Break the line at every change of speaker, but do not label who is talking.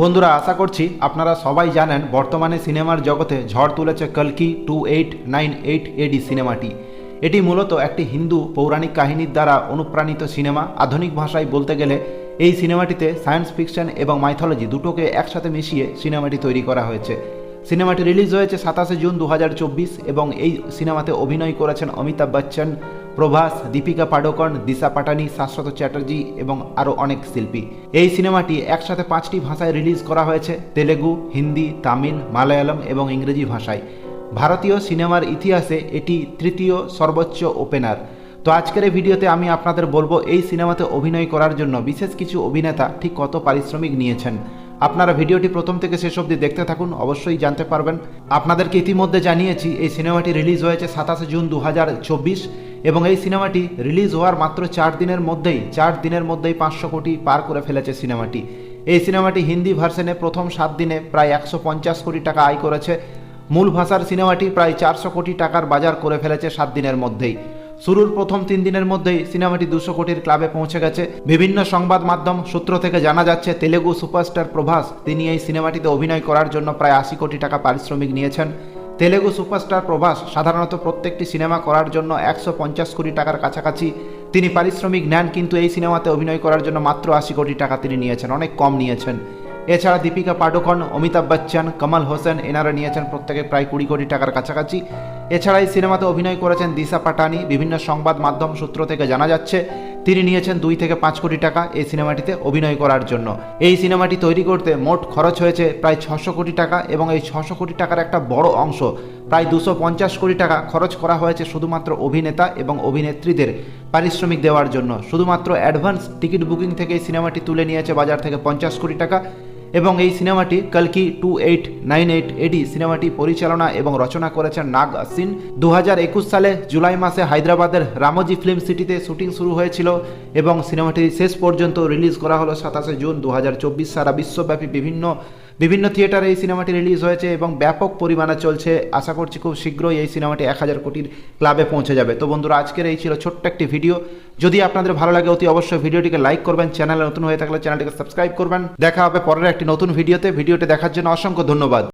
বন্ধুরা, আশা করছি আপনারা সবাই জানেন বর্তমানে সিনেমার জগতে ঝড় তুলেছে কলকি two eight nine eight AD সিনেমাটি। এটি মূলত একটি হিন্দু পৌরাণিক কাহিনীর দ্বারা অনুপ্রাণিত সিনেমা। আধুনিক ভাষায় বলতে গেলে, এই সিনেমাটিতে সায়েন্স ফিকশন এবং মাইথোলজি দুটোকে একসাথে মিশিয়ে সিনেমাটি তৈরি করা হয়েছে। সিনেমাটি রিলিজ হয়েছে সাতাশে জুন দু হাজার চব্বিশ এবং এই সিনেমাতে অভিনয় করেছেন অমিতাভ বচ্চন। প্রভাস, দীপিকা পাডুকোন, দিশা পাটানি, শাশ্বত চ্যাটার্জি এবং আরও অনেক শিল্পী। এই সিনেমাটি একসাথে পাঁচটি ভাষায় রিলিজ করা হয়েছে, তেলেগু, হিন্দি, তামিল, মালায়ালম এবং ইংরেজি ভাষায়। ভারতীয় সিনেমার ইতিহাসে এটি তৃতীয় সর্বোচ্চ ওপেনার। তো আজকের এই ভিডিওতে আমি আপনাদের বলব, এই সিনেমাতে অভিনয় করার জন্য বিশেষ কিছু অভিনেতা ঠিক কত পারিশ্রমিক নিয়েছেন। আপনারা ভিডিওটি প্রথম থেকে শেষ অবধি দেখতে থাকুন, অবশ্যই জানতে পারবেন। আপনাদেরকে ইতিমধ্যে জানিয়েছি, এই সিনেমাটি রিলিজ হয়েছে সাতাশে জুন দু হাজার চব্বিশ। এবং এই সিনেমাটি রিলিজ হওয়ার মাত্র চার দিনের মধ্যেই, চার দিনের মধ্যেই পাঁচশো কোটি পার করে ফেলেছে সিনেমাটি। এই সিনেমাটি হিন্দি ভার্সনে প্রথম সাত দিনে প্রায় একশো পঞ্চাশ কোটি টাকা আয় করেছে। মূল ভাষার সিনেমাটি প্রায় চারশো কোটি টাকার বাজার করে ফেলেছে সাত দিনের মধ্যেই। শুরুর প্রথম তিন দিনের মধ্যেই সিনেমাটি দুশো কোটির ক্লাবে পৌঁছে গেছে। বিভিন্ন সংবাদ মাধ্যম সূত্র থেকে জানা যাচ্ছে, তেলেগু সুপারস্টার প্রভাস তিনি এই সিনেমাটিতে অভিনয় করার জন্য প্রায় আশি কোটি টাকা পারিশ্রমিক নিয়েছেন। তেলেগু সুপারস্টার প্রভাস সাধারণত প্রত্যেকটি সিনেমা করার জন্য একশো পঞ্চাশ কোটি টাকার কাছাকাছি। তিনি পারিশ্রমিক নেন, কিন্তু এই সিনেমাতে অভিনয় করার জন্য মাত্র আশি কোটি টাকা তিনি নিয়েছেন, অনেক কম নিয়েছেন। এছাড়া দীপিকা পাডুকোন, অমিতাভ বচ্চন, কমল হোসেন এনারা নিয়েছেন প্রত্যেকে প্রায় কুড়ি কোটি টাকার কাছাকাছি। এছাড়া এই সিনেমাতে অভিনয় করেছেন দিশা পাটানি। বিভিন্ন সংবাদ মাধ্যম সূত্র থেকে জানা যাচ্ছে তিনি নিয়েছেন দুই থেকে পাঁচ কোটি টাকা এই সিনেমাটিতে অভিনয় করার জন্য। এই সিনেমাটি তৈরি করতে মোট খরচ হয়েছে প্রায় ছশো কোটি টাকা এবং এই ছশো কোটি টাকার একটা বড় অংশ, প্রায় দুশো পঞ্চাশ কোটি টাকা খরচ করা হয়েছে শুধুমাত্র অভিনেতা এবং অভিনেত্রীদের পারিশ্রমিক দেওয়ার জন্য। শুধুমাত্র অ্যাডভান্স টিকিট বুকিং থেকে এই সিনেমাটি তুলে নিয়েছে বাজার থেকে পঞ্চাশ কোটি টাকা এবং এই সিনেমাটি কালকি two eight nine eight AD সিনেমাটি পরিচালনা এবং রচনা করেছেন নাগ আসিন। দু হাজার একুশ সালে জুলাই মাসে হায়দ্রাবাদের রামজি ফিল্ম সিটিতে শুটিং শুরু হয়েছিল এবং সিনেমাটি শেষ পর্যন্ত রিলিজ করা হলো সাতাশে জুন দু হাজার চব্বিশ সারা বিশ্বব্যাপী বিভিন্ন বিভিন্ন থিয়েটারে এই সিনেমাটি রিলিজ হয়েছে এবং ব্যাপক পরিমাণে চলছে। আশা করছি খুব শীঘ্রই এই সিনেমাটি এক হাজার কোটির ক্লাবে পৌঁছে যাবে। তো বন্ধুরা, আজকের এই ছিল ছোট্ট একটি ভিডিও। যদি আপনাদের ভালো লাগে, অতি অবশ্যই ভিডিওটিকে লাইক করবেন, চ্যানেলে নতুন হয়ে থাকলে চ্যানেলটিকে সাবস্ক্রাইব করবেন। দেখা হবে পরের একটি নতুন ভিডিওতে। ভিডিওটি দেখার জন্য অসংখ্য ধন্যবাদ।